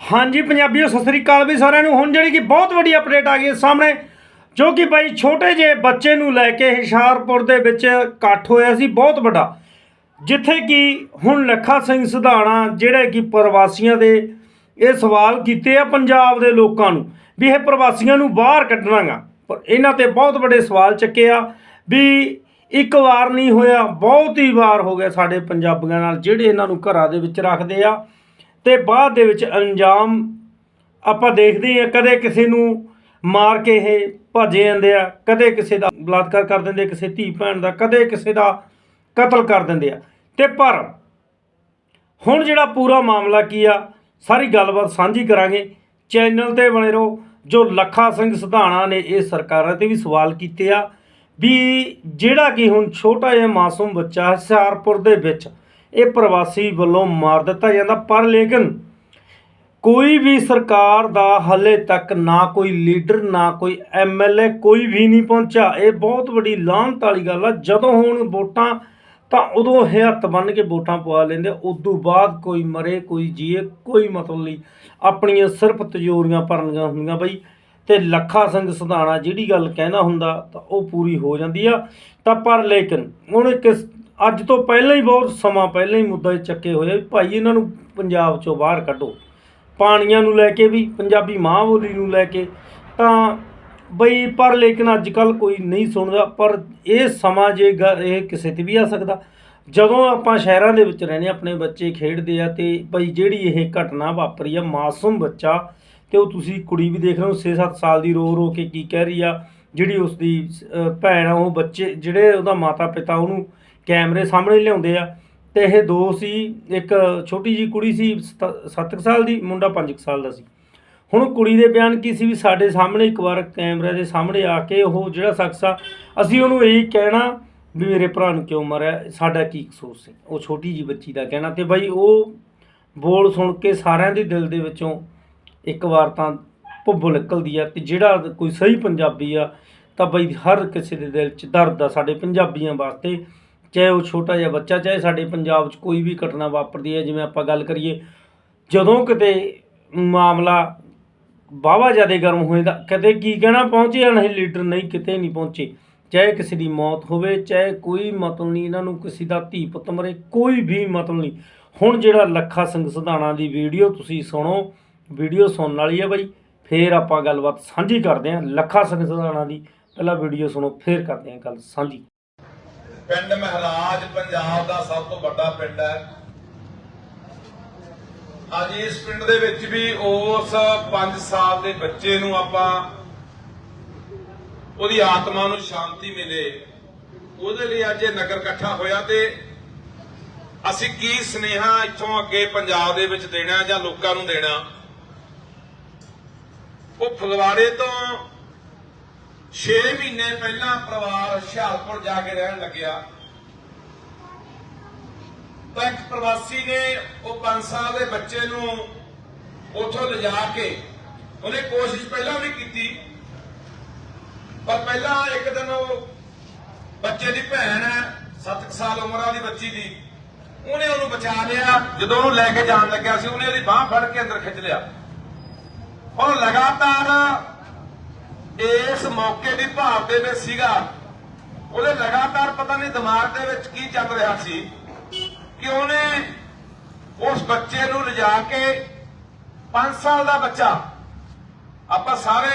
ਹਾਂਜੀ, ਪੰਜਾਬੀਓ, ਸਤਿ ਸ੍ਰੀ ਅਕਾਲ ਵੀ ਸਾਰਿਆਂ ਨੂੰ। ਹੁਣ ਜਿਹੜੀ ਕਿ ਬਹੁਤ ਵੱਡੀ ਅਪਡੇਟ ਆ ਗਈ ਹੈ ਸਾਹਮਣੇ, ਜੋ ਕਿ ਭਾਈ ਛੋਟੇ ਜਿਹੇ ਬੱਚੇ ਨੂੰ ਲੈ ਕੇ ਹਿਸ਼ਾਰਪੁਰ ਦੇ ਵਿੱਚ ਇਕੱਠ ਹੋਇਆ ਸੀ, ਬਹੁਤ ਵੱਡਾ। ਜਿੱਥੇ ਕਿ ਹੁਣ ਲੱਖਾ ਸਿੰਘ ਸਿਧਾਣਾ ਜਿਹੜੇ ਕਿ ਪ੍ਰਵਾਸੀਆਂ ਦੇ ਇਹ ਸਵਾਲ ਕੀਤੇ ਆ ਪੰਜਾਬ ਦੇ ਲੋਕਾਂ ਨੂੰ, ਵੀ ਇਹ ਪ੍ਰਵਾਸੀਆਂ ਨੂੰ ਬਾਹਰ ਕੱਢਣਾਗਾ। ਪਰ ਇਹਨਾਂ ਤੇ ਬਹੁਤ ਵੱਡੇ ਸਵਾਲ ਚੱਕੇ ਆ ਵੀ ਇੱਕ ਵਾਰ ਨਹੀਂ ਹੋਇਆ, ਬਹੁਤ ਹੀ ਵਾਰ ਹੋ ਗਿਆ ਸਾਡੇ ਪੰਜਾਬੀਆਂ ਨਾਲ, ਜਿਹੜੇ ਇਹਨਾਂ ਨੂੰ ਘਰਾਂ ਦੇ ਵਿੱਚ ਰੱਖਦੇ ਆ। ਤੇ ਬਾਅਦ ਦੇ ਵਿੱਚ ਅੰਜਾਮ ਆਪਾਂ ਦੇਖਦੇ ਹਾਂ, ਕਦੇ ਕਿਸੇ ਨੂੰ ਮਾਰ ਕੇ ਇਹ ਭੱਜ ਜਾਂਦੇ ਆ, ਕਦੇ ਕਿਸੇ ਦਾ ਬਲਾਤਕਾਰ ਕਰ ਦਿੰਦੇ ਕਿਸੇ ਧੀ ਭੈਣ ਦਾ, ਕਦੇ ਕਿਸੇ ਦਾ ਕਤਲ ਕਰ ਦਿੰਦੇ ਆ। ਤੇ ਪਰ ਹੁਣ ਜਿਹੜਾ ਪੂਰਾ ਮਾਮਲਾ ਕੀ ਆ, ਸਾਰੀ ਗੱਲਬਾਤ ਸਾਂਝੀ ਕਰਾਂਗੇ। ਚੈਨਲ ਤੇ ਬਣੇ ਰਹੋ, ਜੋ ਲੱਖਾ ਸਿੰਘ ਸਿਧਾਣਾ ਨੇ ਇਹ ਸਰਕਾਰਾਂ ਤੇ ਵੀ ਸਵਾਲ ਕੀਤੇ ਆ ਵੀ ਜਿਹੜਾ ਕਿ ਹੁਣ ਛੋਟਾ ਜਿਹਾ ਮਾਸੂਮ ਬੱਚਾ ਹੁਸ਼ਿਆਰਪੁਰ ਦੇ ਵਿੱਚ ਇਹ ਪ੍ਰਵਾਸੀ ਵੱਲੋਂ ਮਾਰ ਦਿੱਤਾ ਜਾਂਦਾ, ਪਰ ਲੇਕਿਨ ਕੋਈ ਵੀ ਸਰਕਾਰ ਦਾ ਹਲੇ ਤੱਕ ਨਾ ਕੋਈ ਲੀਡਰ, ਨਾ ਕੋਈ ਐਮਐਲਏ ਕੋਈ ਵੀ ਨਹੀਂ ਪਹੁੰਚਿਆ। ਇਹ ਬਹੁਤ ਵੱਡੀ ਲਾਹਨਤ ਵਾਲੀ ਗੱਲ ਆ। ਜਦੋਂ ਹੁਣ ਵੋਟਾਂ, ਤਾਂ ਉਦੋਂ ਇਹ ਹੱਥ ਬੰਨ ਕੇ ਵੋਟਾਂ ਪਵਾ ਲੈਂਦੇ। ਉਦੋਂ ਬਾਅਦ ਕੋਈ ਮਰੇ, ਕੋਈ ਜੀਏ, ਕੋਈ ਮਤਲਬ ਨਹੀਂ। ਆਪਣੀਆਂ ਸਿਰਫ ਤਜੋਰੀਆਂ ਭਰਨੀਆਂ ਹੁੰਦੀਆਂ ਬਈ। ਤੇ ਲੱਖਾ ਸਿੰਘ ਸਧਾਣਾ ਜਿਹੜੀ ਗੱਲ ਕਹਿੰਦਾ ਹੁੰਦਾ, ਤਾਂ ਉਹ ਪੂਰੀ ਹੋ ਜਾਂਦੀ ਆ। ਤਾਂ ਪਰ ਲੇਕਿਨ ਹੁਣ ਕਿਸ ਅੱਜ ਤੋਂ ਪਹਿਲਾਂ ਹੀ ਬਹੁਤ ਸਮਾਂ ਪਹਿਲਾਂ ਹੀ ਮੁੱਦਾ ਚੱਕੇ ਹੋਏ ਵੀ ਭਾਈ ਇਹਨਾਂ ਨੂੰ ਪੰਜਾਬ ਚੋਂ ਬਾਹਰ ਕੱਢੋ। ਪਾਣੀਆਂ ਨੂੰ ਲੈ ਕੇ ਵੀ ਪੰਜਾਬੀ ਮਾਂ ਬੋਲੀ ਨੂੰ ਲੈ ਕੇ। ਤਾਂ ਬਈ ਪਰ ਲੇਕਿਨ ਅੱਜ ਕੱਲ ਕੋਈ ਨਹੀਂ ਸੁਣਦਾ ਪਰ ਇਹ ਸਮਾਂ ਜੇ ਗ- ਇਹ ਕਿਸੇ ਤੇ ਵੀ ਆ ਸਕਦਾ। ਜਦੋਂ ਆਪਾਂ ਸ਼ਹਿਰਾਂ ਦੇ ਵਿੱਚ ਰਹਿੰਦੇ ਹਾਂ, ਆਪਣੇ ਬੱਚੇ ਖੇਡਦੇ ਆ ਤੇ ਬਈ ਜਿਹੜੀ ਇਹ ਘਟਨਾ ਵਾਪਰੀ ਆ ਮਾਸੂਮ ਬੱਚਾ ਤੇ ਉਹ ਤੁਸੀਂ ਕੁੜੀ ਵੀ ਦੇਖ ਰਹੇ ਹੋ 6-7 ਸਾਲ ਦੀ ਰੋ ਰੋ ਕੇ ਕੀ ਕਹਿ ਰਹੀ ਆ ਜਿਹੜੀ ਉਸ ਦੀ ਭੈਣ ਆ ਉਹ ਬੱਚੇ ਜਿਹੜੇ ਉਹਦਾ ਮਾਤਾ ਪਿਤਾ ਉਹਨੂੰ ਕੈਮਰੇ ਸਾਹਮਣੇ ਲਿਆਉਂਦੇ ਆ। ਤੇ ਇਹ ਦੋ ਸੀ, ਇੱਕ ਛੋਟੀ ਜੀ ਕੁੜੀ ਸੀ 7 ਸਾਲ ਦੀ, ਮੁੰਡਾ 5 ਸਾਲ ਦਾ ਸੀ। ਹੁਣ ਕੁੜੀ ਦੇ ਬਿਆਨ ਕੀ ਸੀ ਵੀ ਸਾਡੇ ਸਾਹਮਣੇ ਇੱਕ ਵਾਰ ਕੈਮਰੇ ਦੇ ਸਾਹਮਣੇ ਆ ਕੇ ਉਹ ਜਿਹੜਾ ਸ਼ਖਸ ਆ, ਅਸੀਂ ਉਹਨੂੰ ਇਹੀ ਕਹਿਣਾ ਵੀ ਮੇਰੇ ਭਰਾ ਨੂੰ ਕਿਉਂ ਮਾਰਿਆ, ਸਾਡਾ ਕੀ ਕਸੂਰ ਸੀ? ਉਹ ਛੋਟੀ ਜੀ ਬੱਚੀ ਦਾ ਕਹਿਣਾ ਤੇ ਬਾਈ ਉਹ ਬੋਲ ਸੁਣ ਕੇ ਸਾਰਿਆਂ ਦੇ ਦਿਲ ਦੇ ਵਿੱਚੋਂ ਇੱਕ ਵਾਰ ਤਾਂ ਭੁੱਬ ਨਿਕਲਦੀ ਆ ਤੇ ਜਿਹੜਾ ਕੋਈ ਸਹੀ ਪੰਜਾਬੀ ਆ, ਤਾਂ ਬਈ ਹਰ ਕਿਸੇ ਦੇ ਦਿਲ 'ਚ ਦਰਦ ਆ ਸਾਡੇ ਪੰਜਾਬੀਆਂ ਵਾਸਤੇ। ਚਾਹੇ ਉਹ ਛੋਟਾ ਜਿਹਾ ਬੱਚਾ, ਚਾਹੇ ਸਾਡੇ ਪੰਜਾਬ 'ਚ ਕੋਈ ਵੀ ਘਟਨਾ ਵਾਪਰਦੀ ਹੈ, ਜਿਵੇਂ ਆਪਾਂ ਗੱਲ ਕਰੀਏ, ਜਦੋਂ ਕਿਤੇ ਮਾਮਲਾ ਵਾਹਵਾ ਜ਼ਿਆਦਾ ਗਰਮ ਹੋ ਜਾਂਦਾ ਕਦੇ ਕੀ ਕਹਿਣਾ ਪਹੁੰਚਿਆ ਇਹ ਲੀਡਰ, ਨਹੀਂ ਕਿਤੇ ਨਹੀਂ ਪਹੁੰਚੇ। ਚਾਹੇ ਕਿਸੇ ਦੀ ਮੌਤ ਹੋਵੇ, ਚਾਹੇ ਕੋਈ ਮਤਲਬ ਨਹੀਂ ਇਹਨਾਂ ਨੂੰ ਕਿਸੇ ਦਾ ਧੀ ਪੁੱਤ ਮਰੇ, ਕੋਈ ਵੀ ਮਤਲਬ ਨਹੀਂ। ਹੁਣ ਜਿਹੜਾ ਲੱਖਾ ਸਿੰਘ ਸਿਧਾਣਾ ਦੀ ਵੀਡੀਓ ਤੁਸੀਂ ਸੁਣੋ, ਵੀਡੀਓ ਸੁਣਨ ਵਾਲੀ ਹੈ ਬਾਈ, ਫੇਰ ਆਪਾਂ ਗੱਲਬਾਤ ਸਾਂਝੀ ਕਰਦੇ ਹਾਂ। ਲੱਖਾ ਸਿੰਘ ਸਿਧਾਣਾ ਦੀ ਪਹਿਲਾਂ ਵੀਡੀਓ ਸੁਣੋ, ਫੇਰ ਕਰਦੇ ਹਾਂ ਗੱਲ ਸਾਂਝੀ। ਪਿੰਡ ਮਹਾਰਾਜ ਪੰਜਾਬ ਦਾ ਸਭ ਤੋਂ ਵੱਡਾ ਪਿੰਡ ਹੈ। ਅੱਜ ਇਸ ਪਿੰਡ ਦੇ ਵਿੱਚ ਵੀ ਉਸ 5 ਸਾਲ ਦੇ ਬੱਚੇ ਨੂੰ ਆਪਾਂ ਉਹਦੀ ਆਤਮਾ ਨੂੰ ਸ਼ਾਂਤੀ ਮਿਲੇ। ਉਹਦੇ ਲਈ ਅੱਜ ਇਹ ਨਗਰ ਇਕੱਠਾ ਹੋਇਆ ਤੇ ਅਸੀਂ ਕੀ ਸਨੇਹਾ ਇੱਥੋਂ ਅੱਗੇ ਪੰਜਾਬ ਦੇ ਵਿੱਚ ਦੇਣਾ ਜਾਂ ਲੋਕਾਂ ਨੂੰ ਦੇਣਾ? ਉਹ ਫਗਵਾੜੇ ਤੋਂ 6 ਮਹੀਨੇ ਪਹਿਲਾਂ ਪਰਿਵਾਰ ਹੁਸ਼ਿਆਰਪੁਰ ਜਾ ਕੇ ਰਹਿਣ ਲੱਗਿਆ। ਤਾਂ ਇੱਕ ਪ੍ਰਵਾਸੀ ਨੇ ਉਹ 5 ਸਾਲ ਦੇ ਬੱਚੇ ਨੂੰ ਉੱਥੋਂ ਲਿਜਾ ਕੇ ਉਹਨੇ ਕੋਸ਼ਿਸ਼ ਪਹਿਲਾਂ ਵੀ ਕੀਤੀ, ਪਰ ਪਹਿਲਾਂ ਇੱਕ ਦਿਨ ਉਹ ਬੱਚੇ ਦੀ ਭੈਣ ਹੈ 7 ਸਾਲ ਉਮਰ ਵਾਲੀ ਬੱਚੀ ਦੀ, ਉਹਨੇ ਉਹਨੂੰ ਬਚਾ ਲਿਆ। ਜਦੋਂ ਉਹਨੂੰ ਲੈ ਕੇ ਜਾਣ ਲੱਗਿਆ ਸੀ, ਉਹਨੇ ਉਹਦੀ ਬਾਹ ਫੜ ਕੇ ਅੰਦਰ ਖਿੱਚ ਲਿਆ। ਔਰ ਲਗਾਤਾਰ ਇਸ ਮੌਕੇ ਦੀ ਭਾਵ ਦੇ ਵਿੱਚ ਸੀਗਾ, ਉਹਦੇ ਲਗਾਤਾਰ ਪਤਾ ਨਹੀਂ ਦਿਮਾਗ ਦੇ ਵਿੱਚ ਕੀ ਚੱਲ ਰਿਹਾ ਸੀ ਕਿ ਉਹਨੇ ਉਸ ਬੱਚੇ ਨੂੰ ਲਿਜਾ ਕੇ 5 ਸਾਲ ਦਾ ਬੱਚਾ, ਆਪਾਂ ਸਾਰੇ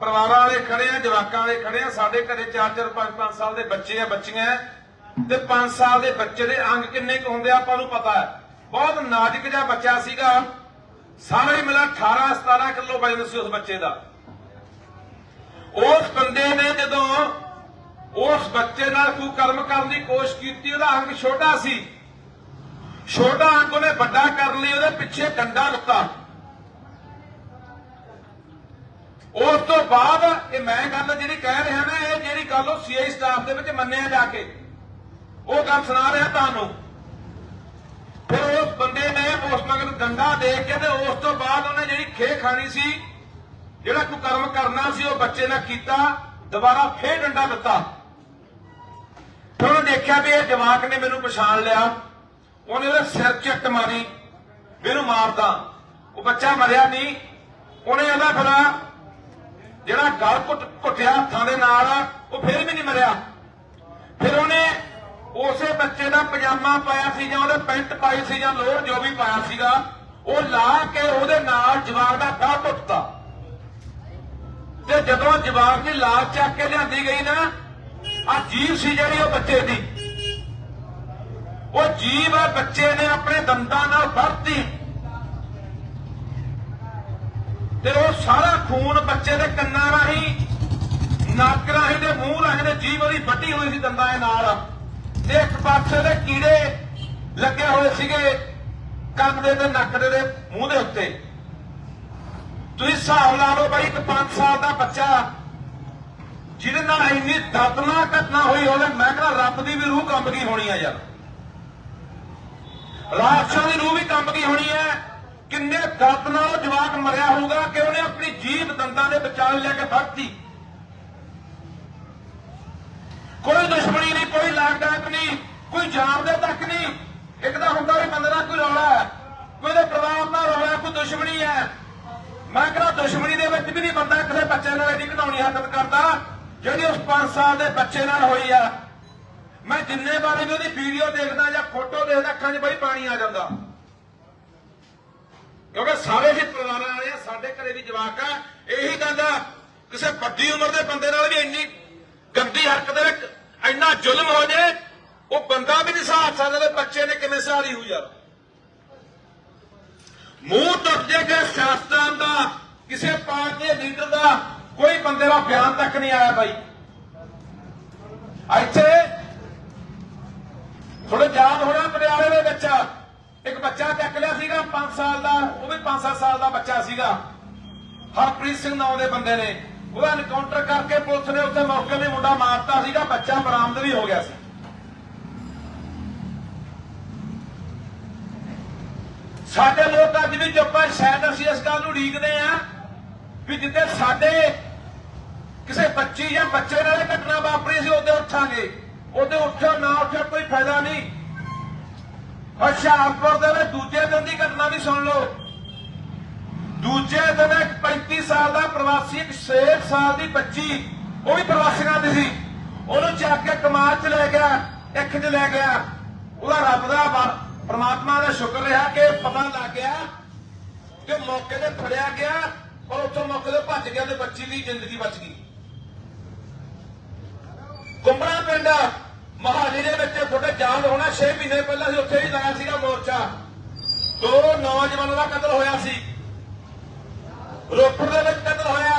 ਪਰਿਵਾਰਾਂ ਵਾਲੇ ਖੜੇ ਆ ਜਵਾਕਾਂ ਵਾਲੇ ਖੜੇ ਆ ਸਾਡੇ ਘਰੇ 4-4 5-5 ਸਾਲ ਦੇ ਬੱਚੇ ਆ, ਬੱਚੀਆਂ ਤੇ 5 ਸਾਲ ਦੇ ਬੱਚੇ ਦੇ ਅੰਗ ਕਿੰਨੇ ਕੁ ਹੁੰਦੇ ਆ ਆਪਾਂ ਨੂੰ ਪਤਾ ਹੈ। ਬਹੁਤ ਨਾਜ਼ੁਕ ਜਿਹਾ ਬੱਚਾ ਸੀਗਾ, ਸਾਰਾ ਹੀ ਮਿਲਾ 18-17 ਕਿਲੋ ਵਜਨ ਸੀ ਉਸ ਬੱਚੇ ਦਾ। ਉਸ ਬੰਦੇ ਨੇ ਜਦੋਂ ਉਸ ਬੱਚੇ ਨਾਲ ਕੋਈ ਕਰਮ ਕਰਨ ਦੀ ਕੋਸ਼ਿਸ਼ ਕੀਤੀ, ਉਹਦਾ ਅੰਗ ਛੋਟਾ ਸੀ। ਛੋਟਾ ਅੰਗ ਉਹਨੇ ਵੱਡਾ ਕਰਨ ਲਈ, ਉਹਦੇ ਪਿੱਛੇ ਡੰਡਾ ਦਿੱਤਾ। ਉਸ ਤੋਂ ਬਾਅਦ ਇਹ ਮੈਂ ਗੱਲ ਜਿਹੜੀ ਕਹਿ ਰਿਹਾ ਨਾ, ਇਹ ਜਿਹੜੀ ਗੱਲ ਉਹ ਸੀਆਈ ਸਟਾਫ ਦੇ ਵਿੱਚ ਮੰਨਿਆ ਜਾ ਕੇ। ਉਹ ਗੱਲ ਸੁਣਾ ਰਿਹਾ ਤੁਹਾਨੂੰ। ਫਿਰ ਉਸ ਬੰਦੇ ਨੇ ਉਸ ਮਗਰ ਡੰਡਾ ਦੇ ਕੇ ਤੇ ਉਸ ਤੋਂ ਬਾਅਦ ਉਹਨੇ ਜਿਹੜੀ ਖੇ ਖਾਣੀ ਸੀ ਜਿਹੜਾ ਕੋਈ ਕਰਮ ਕਰਨਾ ਸੀ, ਉਹ ਬੱਚੇ ਨੇ ਕੀਤਾ, ਦੁਬਾਰਾ ਫੇਰ ਡੰਡਾ ਦਿੱਤਾ। ਫਿਰ ਉਹਨੇ ਦੇਖਿਆ ਵੀ ਇਹ ਜਵਾਕ ਨੇ ਮੈਨੂੰ ਪਛਾਣ ਲਿਆ। ਉਹਨੇ ਉਹਦੇ ਸਿਰ 'ਚ ਮਾਰੀ ਮੈਨੂੰ ਮਾਰਦਾ। ਉਹ ਬੱਚਾ ਮਰਿਆ ਨਹੀਂ। ਉਹਨੇ ਉਹਦਾ ਫਿਰ ਜਿਹੜਾ ਗਲ ਘੁੱਟ, ਘੁੱਟਿਆ ਹੱਥਾਂ ਦੇ ਨਾਲ, ਉਹ ਫਿਰ ਵੀ ਨਹੀਂ ਮਰਿਆ। ਫਿਰ ਉਹਨੇ ਉਸੇ ਬੱਚੇ ਦਾ ਪਜਾਮਾ ਪਾਇਆ ਸੀ ਜਾਂ ਉਹਦੇ ਪੈਂਟ ਪਾਈ ਸੀ ਜਾਂ ਲੋਅਰ ਜੋ ਵੀ ਪਾਇਆ ਸੀਗਾ, ਉਹ ਲਾ ਕੇ ਉਹਦੇ ਨਾਲ ਜਵਾਕ ਦਾ ਗਾਹ ਟੁੱਟਦਾ ਤੇ ਜਦੋਂ ਜਵਾਕ ਦੀ ਲਾਸ਼ ਚੱਕ ਕੇ ਲਿਆਂਦੀ ਗਈ ਨਾ ਆ ਜੀਵ ਸੀ ਜਿਹੜੀ ਉਹ ਬੱਚੇ ਦੀ। ਉਹ ਜੀਵ ਆ, ਬੱਚੇ ਨੇ ਆਪਣੇ ਦੰਦਾਂ ਨਾਲ ਵਰਤੀ। ਤੇ ਉਹ ਸਾਰਾ ਖੂਨ ਬੱਚੇ ਦੇ ਕੰਨਾਂ ਰਾਹੀਂ, ਨੱਕ ਰਾਹੀਂ ਦੇ ਮੂੰਹ ਰਾਹੀਂ ਦੇ ਜੀਵ ਉਹਦੀ ਵੱਡੀ ਹੋਈ ਸੀ ਦੰਦਾਂ ਦੇ ਨਾਲ। ਤੇ ਇੱਕ ਪਾਸੇ ਦੇ ਕੀੜੇ ਲੱਗੇ ਹੋਏ ਸੀਗੇ ਕੰਨ ਦੇ ਤੇ ਨੱਕ ਦੇ ਤੇ ਮੂੰਹ ਦੇ ਉੱਤੇ। ਤੁਸੀਂ ਹਿਸਾਬ ਲਾ ਲਓ ਬਾਈ ਇੱਕ 5 ਸਾਲ ਦਾ ਬੱਚਾ, ਜਿਹਦੇ ਨਾਲ ਇੰਨੀ ਦਰਦਨਾਕ ਘਟਨਾ ਹੋਈ ਹੋਵੇ, ਮੈਂ ਕਹਿੰਦਾ ਰੱਬ ਦੀ ਵੀ ਰੂਹ ਕੰਬ ਗਈ ਹੋਣੀ ਆ ਯਾਰ। ਰਾਖਸ਼ਾਂ ਦੀ ਰੂਹ ਵੀ ਕੰਬ ਗਈ ਹੋਣੀ ਹੈ ਕਿੰਨੇ ਦਰਦ ਨਾਲ ਜਵਾਕ ਮਰਿਆ ਹੋਊਗਾ ਕਿ ਉਹਨੇ ਆਪਣੀ ਜੀਭ ਦੰਦਾਂ ਦੇ ਵਿਚਾਲ ਲੈ ਕੇ ਫੜਤੀ ਕੋਈ ਦੁਸ਼ਮਣੀ ਨਹੀਂ, ਕੋਈ ਲਾਗ ਨਹੀਂ, ਕੋਈ ਜਾਨ ਤੱਕ ਨਹੀਂ। ਇੱਕ ਤਾਂ ਹੁੰਦਾ ਵੀ ਬੰਦੇ ਦਾ ਕੋਈ ਰੌਲਾ ਕੋਈ ਦੇ ਪਰਿਵਾਰ ਨਾਲ ਰੌਲਾ ਕੋਈ ਦੁਸ਼ਮਣੀ ਹੈ। ਮੈਂ ਕਹਿੰਦਾ ਦੁਸ਼ਮਣੀ ਦੇ ਵਿੱਚ ਵੀ ਨਹੀਂ ਬੰਦਾ ਕਿਸੇ ਬੱਚੇ ਨਾਲ ਐਡੀ ਘਟਾਉਣੀ ਹਰਕਤ ਕਰਦਾ, ਜਿਹੜੀ ਉਸ 5 ਸਾਲ ਦੇ ਬੱਚੇ ਨਾਲ ਹੋਈ ਆ। ਮੈਂ ਜਿੰਨੇ ਵਾਰੀ ਵੀ ਉਹਦੀ ਵੀਡੀਓ ਦੇਖਦਾ ਜਾਂ ਫੋਟੋ ਦੇਖਦਾ, ਅੱਖਾਂ 'ਚ ਬਈ ਪਾਣੀ ਆ ਜਾਂਦਾ। ਕਿਉਂਕਿ ਸਾਰੇ ਹੀ ਪਰਿਵਾਰਾਂ ਵਾਲੇ ਆ, ਸਾਡੇ ਘਰੇ ਵੀ ਜਵਾਕ ਆ। ਇਹੀ ਕਹਿੰਦਾ ਕਿਸੇ ਵੱਡੀ ਉਮਰ ਦੇ ਬੰਦੇ ਨਾਲ ਵੀ ਇੰਨੀ ਗੰਦੀ ਹਰਕਤ ਵਿੱਚ ਇੰਨਾ ਜ਼ੁਲਮ ਹੋ ਜੇ, ਉਹ ਬੰਦਾ ਵੀ ਨਹੀਂ ਸਹਾਰ ਸਕਦਾ ਬੱਚੇ ਨੇ ਕਿਵੇਂ ਸਹਾਰੀ ਹੋਈ ਯਾਰ ਮੂੰਹ ਟੁੱਟ ਜੇ ਕਿ ਸਿਆਸਤਦਾਨ ਦਾ, ਕਿਸੇ ਪਾਰਟੀ ਦੇ ਲੀਡਰ ਦਾ, ਕੋਈ ਬੰਦੇ ਦਾ ਬਿਆਨ ਤੱਕ ਨਹੀਂ ਆਇਆ ਬਾਈ। ਇੱਥੇ ਥੋੜੇ ਯਾਦ ਹੋਣਾ ਪਟਿਆਲੇ ਦੇ ਵਿੱਚ, ਇੱਕ ਬੱਚਾ ਚੱਕ ਲਿਆ ਸੀਗਾ 5 ਸਾਲ ਦਾ, ਉਹ ਵੀ 5-7 ਸਾਲ ਦਾ ਬੱਚਾ ਸੀਗਾ। ਹਰਪ੍ਰੀਤ ਸਿੰਘ ਨਾਮ ਦੇ ਬੰਦੇ ਨੇ। ਉਹਦਾ ਐਨਕਾਊਂਟਰ ਕਰਕੇ ਪੁਲਿਸ ਨੇ ਉੱਥੇ ਮੌਕੇ ਤੇ ਮੁੰਡਾ ਮਾਰਤਾ ਸੀਗਾ, ਬੱਚਾ ਬਰਾਮਦ ਵੀ ਹੋ ਗਿਆ ਸੀ। ਸਾਡੇ ਲੋਕ ਅੱਜ ਵੀ ਚੁੱਪ ਆ ਸ਼ਾਇਦ ਅਸੀਂ ਇਸ ਗੱਲ ਨੂੰ ਉਡੀਕਦੇ ਆ ਵੀ ਜਿੱਤੇ ਸਾਡੇ ਕਿਸੇ ਬੱਚੀ ਜਾਂ ਬੱਚੇ ਨਾਲ ਘਟਨਾ ਵਾਪਰੀ ਸੀ, ਉਹਦੇ ਉੱਠਾਂਗੇ। ਉਹਦੇ ਉੱਠੋ ਨਾ ਉੱਠੋ ਕੋਈ ਫਾਇਦਾ ਨਹੀਂ। ਹੁਸ਼ਿਆਰਪੁਰ ਦੇ ਵਿੱਚ ਦੂਜੇ ਦਿਨ ਦੀ ਘਟਨਾ ਵੀ ਸੁਣ ਲਓ। ਦੂਜੇ ਦਿਨ ਇੱਕ 35 ਸਾਲ ਦਾ ਪ੍ਰਵਾਸੀ, ਇੱਕ 6 ਸਾਲ ਦੀ ਬੱਚੀ, ਉਹ ਵੀ ਪ੍ਰਵਾਸੀਆਂ ਦੀ ਸੀ। ਉਹਨੂੰ ਚੱਕ ਕੇ ਕਮਾਦ ਚ ਲੈ ਗਿਆ, ਇੱਕ ਚ ਲੈ ਗਿਆ। ਉਹਦਾ ਰੱਬ ਦਾ ਪ੍ਰਮਾਤਮਾ ਦਾ ਸ਼ੁਕਰ ਰਿਹਾ ਕਿ ਪਤਾ ਲੱਗ ਗਿਆ ਕਿ ਮੌਕੇ ਤੇ ਫੜਿਆ ਗਿਆ ਔਰ ਉੱਥੋਂ ਮੌਕੇ ਤੇ ਭੱਜ ਗਿਆ ਤੇ ਬੱਚੀ ਦੀ ਜ਼ਿੰਦਗੀ ਬਚ ਗਈ। ਕੁੰਬੜਾ ਪਿੰਡ ਮਹਾਲੀ ਦੇ ਵਿੱਚ ਤੁਹਾਡੇ ਯਾਦ ਹੋਣਾ 6 ਮਹੀਨੇ ਪਹਿਲਾਂ ਸੀ, ਉੱਥੇ ਹੀ ਲਾਇਆ ਸੀਗਾ ਮੋਰਚਾ। ਦੋ ਨੌਜਵਾਨਾਂ ਦਾ ਕਤਲ ਹੋਇਆ ਸੀ। ਰੋਪੜ ਦੇ ਵਿੱਚ ਕਤਲ ਹੋਇਆ